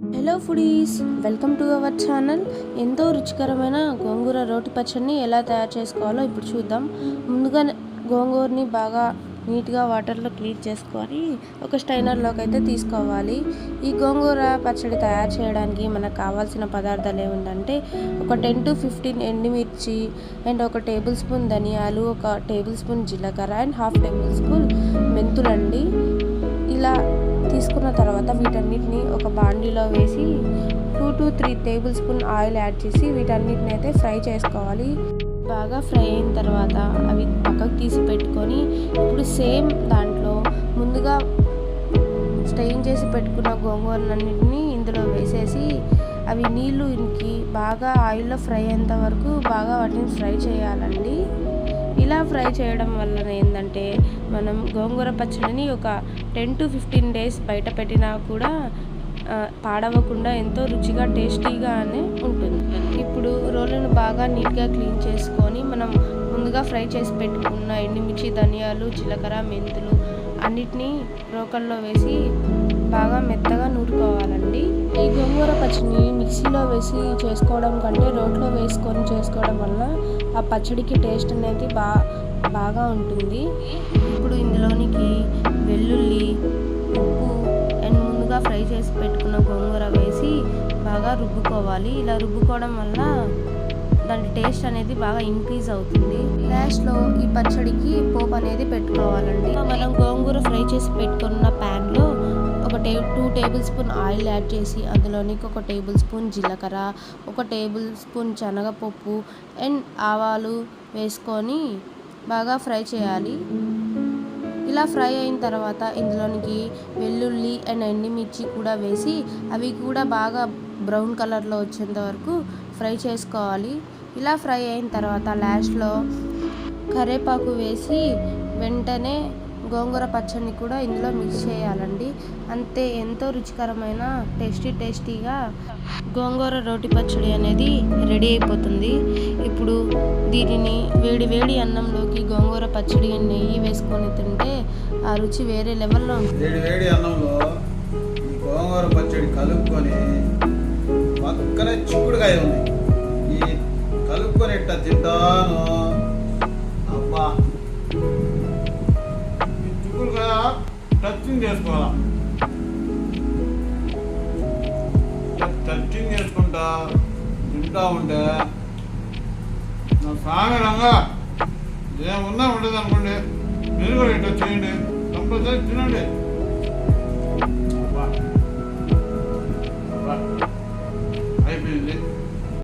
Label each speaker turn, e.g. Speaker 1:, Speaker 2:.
Speaker 1: Hello foodies welcome to our channel ఎంతో రుచికరమైన గోంగూర రోటి పచ్చడిని ఎలా తయారు చేసుకోవాలో ఇప్పుడు చూద్దాం. ముందుగా గోంగూరని బాగా నీట్గా వాటర్లో క్లీన్ చేసుకొని ఒక స్టైనర్లోకి అయితే తీసుకోవాలి. ఈ గోంగూర పచ్చడి తయారు చేయడానికి మనకు కావాల్సిన పదార్థాలు ఏమిటంటే ఒక టెన్ టు ఫిఫ్టీన్ ఎండుమిర్చి అండ్ ఒక టేబుల్ స్పూన్ ధనియాలు ఒక టేబుల్ స్పూన్ జీలకర్ర అండ్ హాఫ్ టేబుల్ స్పూన్ మెంతులండి. ఇలా తీసుకున్న తర్వాత వీటన్నిటిని ఒక బాండీలో వేసి two to three tablespoon oil add చేసి వీటన్నిటిని అయితే ఫ్రై చేసుకోవాలి. బాగా ఫ్రై అయిన తర్వాత అవి పక్కకు తీసి పెట్టుకొని ఇప్పుడు సేమ్ దాంట్లో ముందుగా స్టెయిన్ చేసి పెట్టుకున్న గోంగూరలన్నింటినీ ఇందులో వేసేసి అవి నీళ్ళు ఇంకి బాగా ఆయిల్లో ఫ్రై అయ్యేంత వరకు బాగా వాటిని ఫ్రై చేయాలండి. ఫ్రై చేయడం వలన ఏంటంటే మనం గోంగూర పచ్చడిని ఒక టెన్ టు ఫిఫ్టీన్ డేస్ బయట పెట్టినా కూడా పాడవకుండా ఎంతో రుచిగా టేస్టీగానే ఉంటుంది. ఇప్పుడు రోలను బాగా నీట్గా క్లీన్ చేసుకొని మనం ముందుగా ఫ్రై చేసి పెట్టుకున్న ఎండుమిర్చి ధనియాలు జీలకర్ర మెంతులు అన్నిటినీ రోకల్లో వేసి బాగా మెత్తగా నూరుకోవాలి. పచ్చడిని మిక్సీలో వేసి చేసుకోవడం కంటే రోట్లో వేసుకొని చేసుకోవడం వల్ల ఆ పచ్చడికి టేస్ట్ అనేది బా బాగా ఉంటుంది. ఇప్పుడు ఇందులోనికి వెల్లుల్లి ఉప్పు అండ్ ముందుగా ఫ్రై చేసి పెట్టుకున్న గోంగూర వేసి బాగా రుబ్బుకోవాలి. ఇలా రుబ్బుకోవడం వల్ల దాని టేస్ట్ అనేది బాగా ఇంక్రీజ్ అవుతుంది. లాస్ట్లో ఈ పచ్చడికి పోపు అనేది పెట్టుకోవాలండి. మనం గోంగూర ఫ్రై చేసి పెట్టుకున్న ప్యాన్లో టే two tablespoon oil add చేసి అందులోనికి ఒక టేబుల్ స్పూన్ జీలకర్ర ఒక టేబుల్ స్పూన్ శనగపప్పు అండ్ ఆవాలు వేసుకొని బాగా ఫ్రై చేయాలి. ఇలా ఫ్రై అయిన తర్వాత ఇందులోనికి వెల్లుల్లి అండ్ ఎండుమిర్చి కూడా వేసి అవి కూడా బాగా బ్రౌన్ కలర్లో వచ్చేంత వరకు ఫ్రై చేసుకోవాలి. ఇలా ఫ్రై అయిన తర్వాత లాస్ట్లో కరివేపాకు వేసి వెంటనే గోంగూర పచ్చడిని కూడా ఇందులో మిక్స్ చేయాలండి. అంతే ఎంతో రుచికరమైన టేస్టీ టేస్టీగా గోంగూర రోటి పచ్చడి అనేది రెడీ అయిపోతుంది. ఇప్పుడు దీనిని వేడి వేడి అన్నంలోకి గోంగూర పచ్చడి నెయ్యి వేసుకొని తింటే ఆ రుచి వేరే లెవెల్లో ఉంటుంది.
Speaker 2: వేడి వేడి అన్నంలో ఈ గోంగూర పచ్చడి కలుపుకొని పక్కనే చిక్కుడుకాయ ఉంది. ఈ కలుపుకొని తింటాను టచింగ్ చేసుకోవాలా టచింగ్ చేసుకుంటా. తింటా ఉంటే. నా స్వామి రంగా. ఏమున్నా ఉండదు అనుకోండి. మీరు కూడా ఇట్లా చేయండి. కంపల్సరీ తినండి.